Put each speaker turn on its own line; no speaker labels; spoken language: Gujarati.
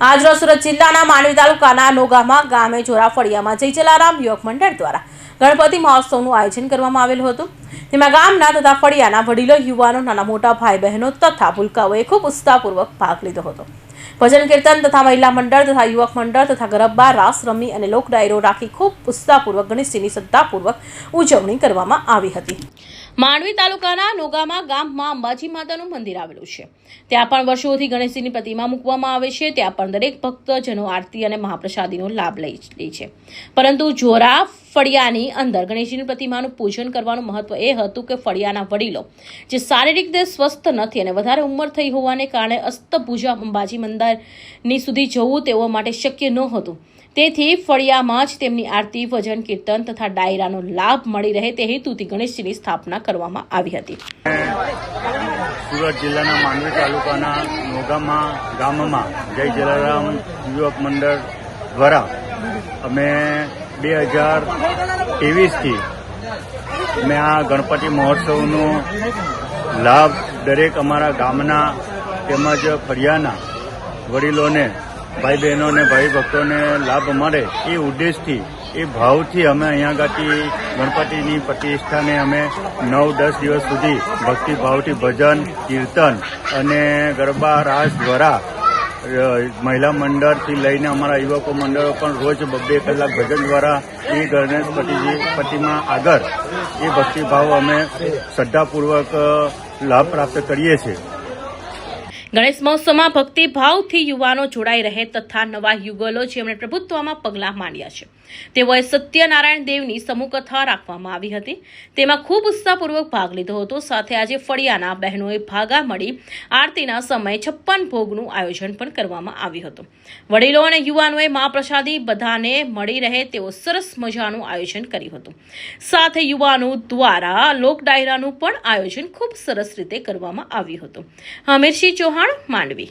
આજરોજ સુરત જિલ્લાના માંડવી તાલુકાના નોગામાં ગામે જોરાફળિયામાં જય જલારામ યુવક મંડળ દ્વારા ગણપતિ મહોત્સવનું આયોજન કરવામાં આવેલું હતું. તેમાં ગામના તથા ફળિયાના વડીલો, યુવાનો, નાના મોટા ભાઈ બહેનો તથા ભૂલકાઓએ ખૂબ ઉત્સાહપૂર્વક ભાગ લીધો હતો. ભજન કીર્તન તથા મહિલા મંડળ તથા યુવક મંડળ તથા ગરબા, રાસ રમી અને લોક ડાયરો રાખી ખૂબ ઉત્સાહપૂર્વક, ગણેશજીની શ્રદ્ધાપૂર્વક ઉજવણી કરવામાં આવી હતી. માંડવી તાલુકાના નોગામાં ગામમાં અંબાજી માતાનું મંદિર આવેલું છે. ત્યાં પણ વર્ષોથી ગણેશજીની પ્રતિમા મૂકવામાં આવે છે. ત્યાં પણ દરેક ભક્તજનો આરતી અને મહાપ્રસાદીનો લાભ લઈ લે છે. પરંતુ જોરા ફળિયાની અંદર ગણેશજીની પ્રતિમાનું પૂજન કરવાનું મહત્વ એ હતું કે ફળિયાના વડીલો જે શારીરિક રીતે સ્વસ્થ નથી અને વધારે ઉંમર થઈ હોવાને કારણે અસ્તપૂજા અંબાજી મંદિરની સુધી જવું તેઓ માટે શક્ય ન હતું તેથી ફળિયામાં જ તેમની આરતી, ભજન, કીર્તન તથા ડાયરાનો લાભ મળી રહે તે હેતુથી ગણેશજીની સ્થાપના કરવામાં આવી હતી.
સુરત જિલ્લાના માંડવી તાલુકાના મોગામાં ગામમાં જય જલારામ યુવક મંડળ દ્વારા અમે બે હજાર ત્રેવીસથી અમે આ ગણપતિ મહોત્સવનો લાભ દરેક અમારા ગામના તેમજ ફળિયાના વડીલોને ભાઈ બહેનોને ભાઈ ભક્તોને લાભ મળે એ ઉદ્દેશથી, એ ભાવથી અમે અહીંયા ગાતી ગણપતિની પ્રતિષ્ઠાને અમે નવ દસ દિવસ સુધી ભક્તિભાવથી ભજન, કીર્તન અને ગરબા રાસ દ્વારા મહિલા મંડળથી લઈને અમારા યુવકો મંડળો પણ રોજ બબ્બે કલાક ભજન દ્વારા એ ગણેશપતિજી પ્રતિમા આગળ એ ભક્તિભાવ અમે શ્રદ્ધાપૂર્વક લાભ પ્રાપ્ત કરીએ છીએ.
ગણેશ મહોત્સવમાં ભક્તિભાવથી યુવાનો જોડાઈ રહે તથા નવા યુગલો જેમણે પ્રભુત્વમાં પગલાં માંડ્યા છે. તેઓએ સત્યનારાયણ દેવની સમૂહ રાખવામાં આવી હતી. તેમાં ખૂબ ઉત્સાહપૂર્વક ભાગ લીધો હતો. સાથે આજે ફળિયાના બહેનોએ ભાગા મળી આરતીના સમયે છપ્પન ભોગનું આયોજન પણ કરવામાં આવ્યું હતું. વડીલો અને યુવાનોએ મહાપ્રસાદી બધાને મળી રહે તેવો સરસ મજાનું આયોજન કર્યું હતું. સાથે યુવાનો દ્વારા લોક ડાયરાનું પણ આયોજન ખૂબ સરસ રીતે કરવામાં આવ્યું હતું. હમીરસિંહ ચૌહાણ માંડવી